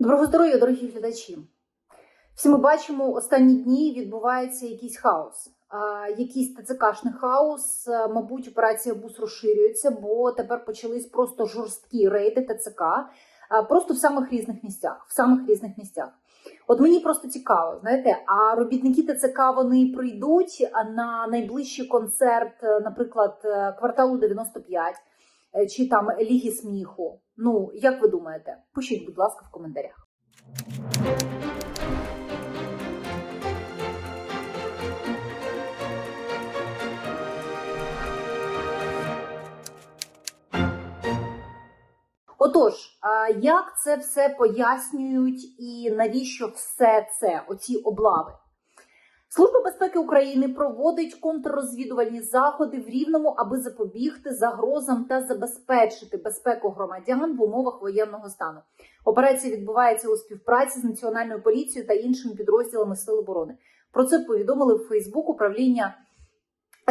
Доброго здоров'я, дорогі глядачі. Всі ми бачимо, останні дні відбувається якийсь хаос. Якийсь ТЦКшний хаос. Мабуть, операція БУС розширюється, бо тепер почались просто жорсткі рейди ТЦК, просто в самих різних місцях. В самих різних місцях. От мені просто цікаво, знаєте, а робітники ТЦК вони прийдуть на найближчий концерт, е, наприклад, е, кварталу 95 е, чи там Ліги сміху. Ну, як ви думаєте? Пишіть, будь ласка, в коментарях. Отож, як це все пояснюють і навіщо все це, оці облави? Служба безпеки України проводить контррозвідувальні заходи в рівному, аби запобігти загрозам та забезпечити безпеку громадян в умовах воєнного стану. Операція відбувається у співпраці з національною поліцією та іншими підрозділами Сил оборони. Про це повідомили в Фейсбук управління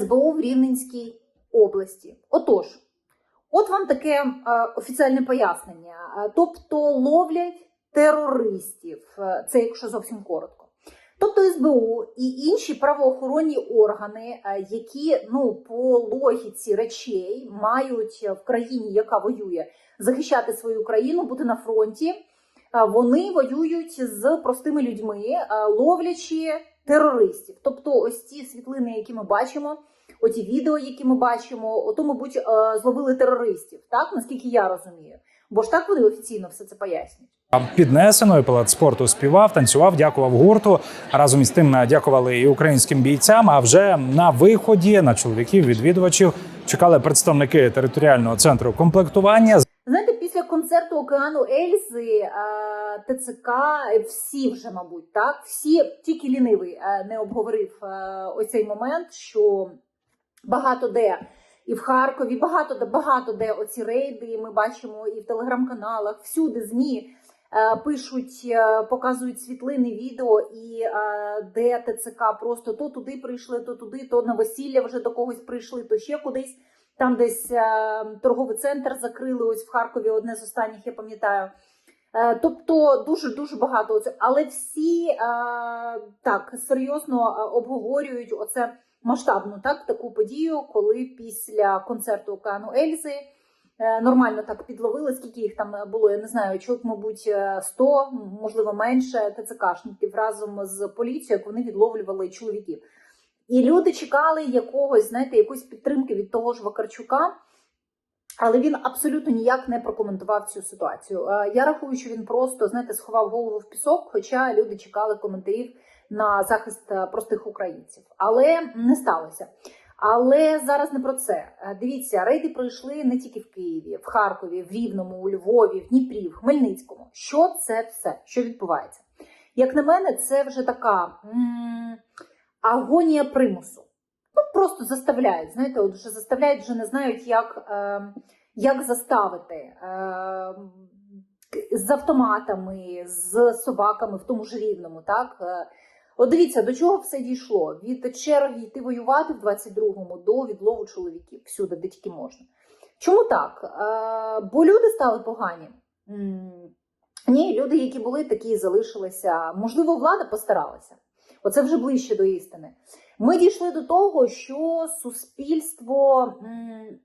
СБУ в Рівненській області. Отож, от вам таке е, офіціальне пояснення. Е, Тобто ловлять терористів, Е, це якщо зовсім коротко. Тобто СБУ і інші правоохоронні органи, е, які ну по логіці речей мають в країні, яка воює, захищати свою країну, бути на фронті. е, Вони воюють з простими людьми, е, ловлячи терористів. Тобто, ось ці світлини, які ми бачимо, оті відео, які ми бачимо, ото, мабуть, зловили терористів, так наскільки я розумію. Бо ж так вони офіційно все це пояснюють. Піднесено і спорту співав, танцював, дякував гурту. Разом із тим дякували і українським бійцям. А вже на виході на чоловіків відвідувачів чекали представники територіального центру комплектування. Знаєте, після концерту океану Ельзи ТЦК е, всі вже, мабуть, так всі тільки лінивий е, не обговорив е, ось цей момент, що багато де. І в Харкові багато де багато де оці рейди. Ми бачимо і в телеграм-каналах, всюди змі пишуть, е, показують світлини, відео, і е, де ТЦК просто то туди прийшли, то туди, то на весілля вже до когось прийшли, то ще кудись. Там десь е, торговий центр закрили. Ось в Харкові одне з останніх, я пам'ятаю. Е, тобто дуже дуже багато оце, але всі е, так серйозно е, обговорюють оце масштабну так таку подію, коли після концерту океану Ельзи е, нормально так підловили. Скільки їх там було? Я не знаю, чоловік, мабуть, е, 100, можливо, менше ТЦКшників разом з поліцією, як вони відловлювали чоловіків. І люди чекали якогось, знаєте, якоїсь підтримки від того ж Вакарчука. Але він абсолютно ніяк не прокоментував цю ситуацію. Е, Я рахую, що він просто знаєте, сховав голову в пісок, хоча люди чекали коментарів на захист е, простих українців. Але не сталося. Але зараз не про це. Е, Дивіться, рейди пройшли не тільки в Києві, в Харкові, в Рівному, у Львові, в Дніпрі, в Хмельницькому. Що це все? Що відбувається? Як на мене, це вже така м- агонія примусу. Ну, просто заставляють. Знаєте, от вже заставляють, вже не знають, як, е, як заставити. Е, з автоматами, з собаками в тому ж рівному, так? От дивіться, до чого все дійшло? Від черги йти воювати в 22-му до відлову чоловіків всюди, де тільки можна. Чому так? Е, бо люди стали погані. Ні, люди, які були, такі і залишилися. Можливо, влада постаралася. Оце вже ближче до істини. Ми дійшли до того, що суспільство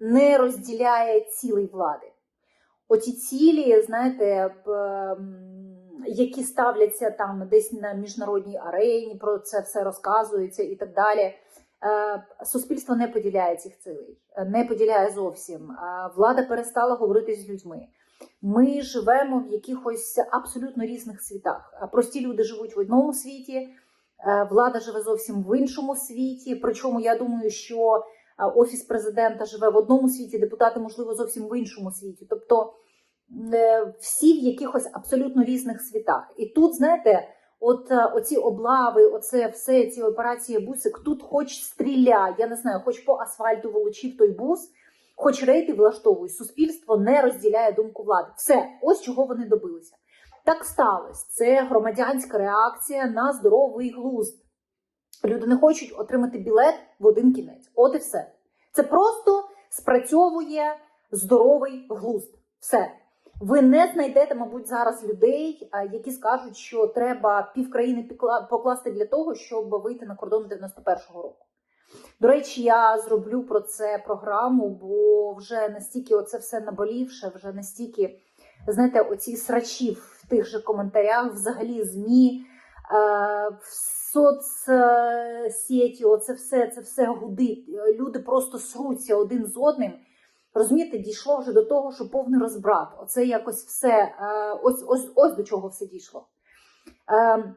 не розділяє цілей влади. Оті цілі, знаєте, які ставляться там десь на міжнародній арені, про це все розказується і так далі. Е, Суспільство не поділяє цих цілей, не поділяє зовсім. Е, Влада перестала говорити з людьми. Ми живемо в якихось абсолютно різних світах. Е, Прості люди живуть в одному світі, влада живе зовсім в іншому світі. Причому я думаю, що офіс президента живе в одному світі, депутати, можливо, зовсім в іншому світі. Тобто всі в якихось абсолютно різних світах. І тут, знаєте, от е, оці облави, оце все, ці операції бусик, тут хоч стріляй, я не знаю, хоч по асфальту волочив той бус, хоч рейди влаштовуй, суспільство не розділяє думку влади. Все, ось чого вони добилися. Так сталося. Це громадянська реакція на здоровий глузд. Люди не хочуть отримати білет в один кінець. От і все. Це просто спрацьовує здоровий глузд. Все. Ви не знайдете, мабуть, зараз людей, які скажуть, що треба півкраїни покласти для того, щоб вийти на кордон 91-го року. До речі, я зроблю про це програму, бо вже настільки оце все наболівше, вже настільки, знаєте, оці срачі в тих же коментарях, взагалі ЗМІ, е, в соцсеті, оце все, це все гудить. Люди просто сруться один з одним. Розумієте, дійшло вже до того, що повний розбрат. Оце якось все, е, ось, ось, ось до чого все дійшло. Е,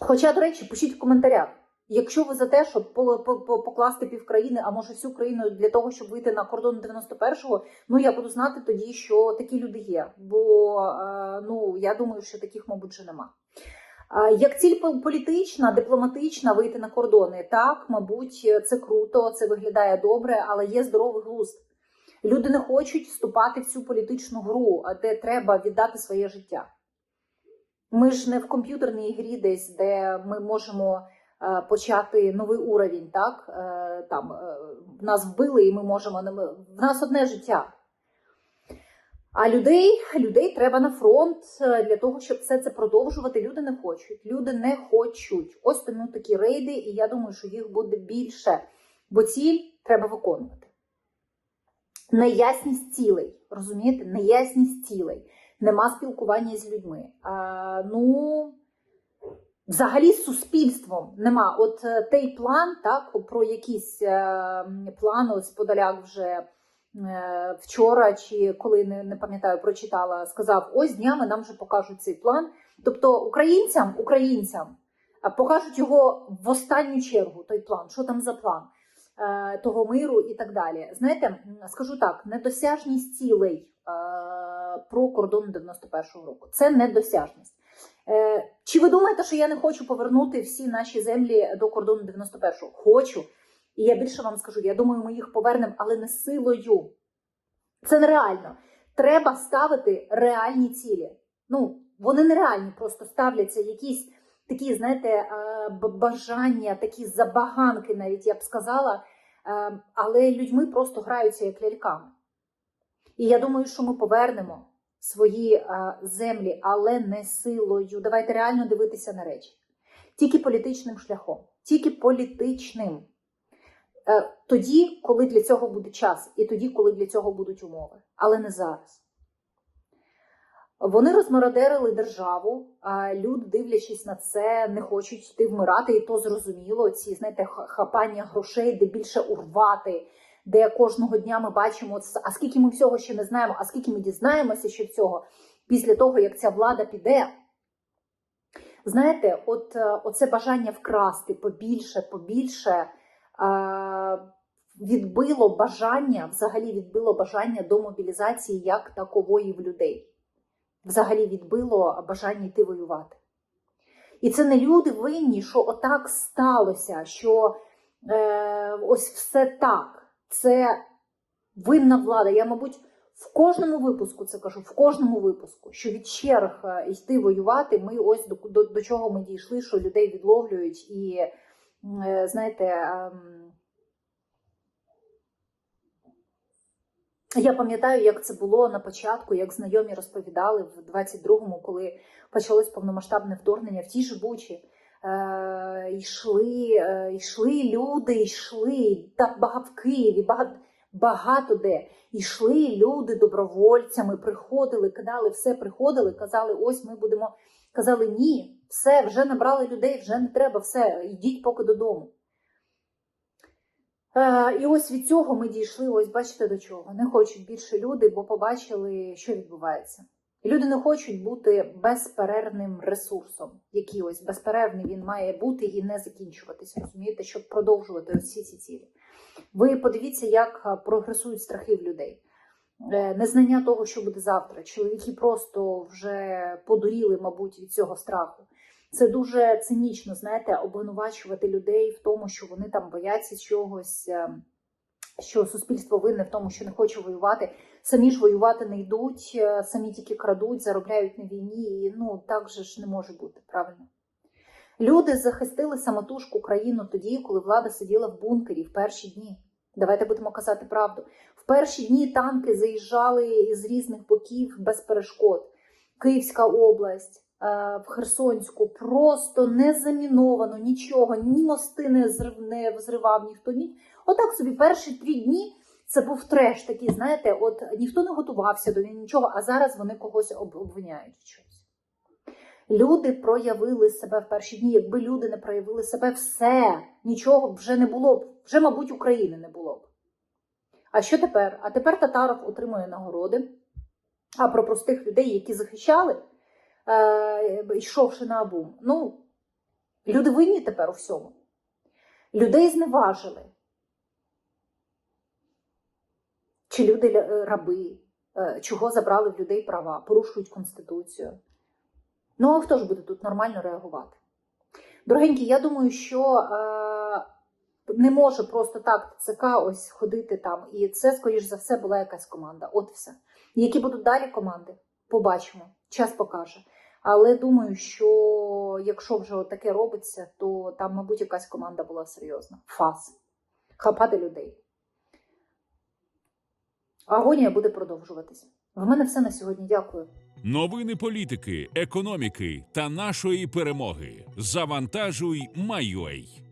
Хоча, до речі, пишіть в коментарях. Якщо ви за те, щоб по- по- по- покласти півкраїни, а може всю країну для того, щоб вийти на кордон 91-го, ну я буду знати тоді, що такі люди є. Бо е, ну я думаю, що таких, мабуть, вже нема. Як ціль політична, дипломатична вийти на кордони, так, мабуть, це круто, це виглядає добре, але є здоровий глузд. Люди не хочуть вступати в цю політичну гру, де треба віддати своє життя. Ми ж не в комп'ютерній грі десь, де ми можемо е, почати новий уровень, так? Е, там, е, нас вбили, і ми можемо. В нас одне життя. А людей, людей треба на фронт для того, щоб все це продовжувати. Люди не хочуть. Люди не хочуть. Ось тому такі рейди, і я думаю, що їх буде більше, бо ціль треба виконувати. Неясність цілей, розумієте? Неясність цілей. Нема спілкування з людьми. А, ну, взагалі з суспільством нема. От е, той план, так, про якийсь е, план, ось Подоляк вже е, вчора, чи коли не, не пам'ятаю, прочитала, сказав: ось днями нам вже покажуть цей план. Тобто українцям, українцям покажуть його в останню чергу, той план, що там за план того миру і так далі. Знаєте, скажу так: недосяжність цілей е, про кордон 91-го року. Це недосяжність. Е, Чи ви думаєте, що я не хочу повернути всі наші землі до кордону 91-го? Хочу. І я більше вам скажу, я думаю, ми їх повернемо, але не силою. Це нереально. Треба ставити реальні цілі. Ну, вони нереальні, просто ставляться якісь такі, знаєте, бажання, такі забаганки, навіть я б сказала, але людьми просто граються як ляльками. І я думаю, що ми повернемо свої землі, але не силою. Давайте реально дивитися на речі. Тільки політичним шляхом, тільки політичним. Е, Тоді, коли для цього буде час, і тоді, коли для цього будуть умови, але не зараз. Вони розмародерили державу, а люди, дивлячись на це, не хочуть йти вмирати, і то зрозуміло. Ці знаєте, хапання грошей, де більше урвати, де кожного дня ми бачимо, а скільки ми всього ще не знаємо, а скільки ми дізнаємося ще всього після того, як ця влада піде. Знаєте, от е, оце бажання вкрасти побільше, побільше е, відбило бажання, взагалі відбило бажання до мобілізації як такової в людей. Взагалі відбило бажання йти воювати. І це не люди винні, що отак сталося, що е, ось все так. Це винна влада. Я, мабуть, в кожному випуску це кажу, в кожному випуску, що від черг е, йти воювати, ми ось до, до, до чого ми дійшли, що людей відловлюють і, е, знаєте, ем, я пам'ятаю, як це було на початку, як знайомі розповідали в 22-му, коли почалось повномасштабне вторгнення в ті ж Бучі. Е, йшли, е, йшли люди, йшли так багато в Києві, багато, багато де. Йшли люди добровольцями, приходили, кидали, все приходили, казали, ось ми будемо. Казали, ні, все, вже набрали людей, вже не треба, все, йдіть поки додому. Е, і ось від цього ми дійшли, ось бачите до чого. Не хочуть більше люди, бо побачили, що відбувається. Люди не хочуть бути безперервним ресурсом, який ось безперервний він має бути і не закінчуватися, розумієте, щоб продовжувати всі ці цілі. Ви подивіться, як прогресують страхи в людей. Е, Незнання того, що буде завтра. Чоловіки просто вже подуріли, мабуть, від цього страху. Це дуже цинічно, знаєте, обвинувачувати людей в тому, що вони там бояться чогось, е, що суспільство винне в тому, що не хоче воювати. Самі ж воювати не йдуть, е, самі тільки крадуть, заробляють на війні. І ну так же ж не може бути, правильно. Люди захистили самотужку країну тоді, коли влада сиділа в бункері в перші дні. Давайте будемо казати правду. В перші дні танки заїжджали з різних боків без перешкод. Київська область, в Херсонську просто не заміновано нічого, ні мости не зрив не взривав ніхто. Ні. Отак собі перші три дні це був треш такий, знаєте, от ніхто не готувався до нічого, а зараз вони когось обвиняють чомусь. Люди проявили себе в перші дні. Якби люди не проявили себе, все, нічого вже не було б, вже, мабуть, України не було б. А що тепер? А тепер Татаров отримує нагороди. А про простих людей, які захищали, е, йшовши на абум. Ну, люди винні тепер у всьому. Людей зневажили. Чи люди е, раби, Е, чого забрали в людей права, порушують Конституцію. Ну, а хто ж буде тут нормально реагувати? Дорогенькі, я думаю, що е, не може просто так ЦК ось ходити там. І це, скоріш за все, була якась команда. От все. Які будуть далі команди? Побачимо. Час покаже. Але думаю, що якщо вже таке робиться, то там, мабуть, якась команда була серйозна. Фас. Хапати людей. Агонія буде продовжуватись. В мене все на сьогодні. Дякую. Новини політики, економіки та нашої перемоги. Завантажуй, Майой.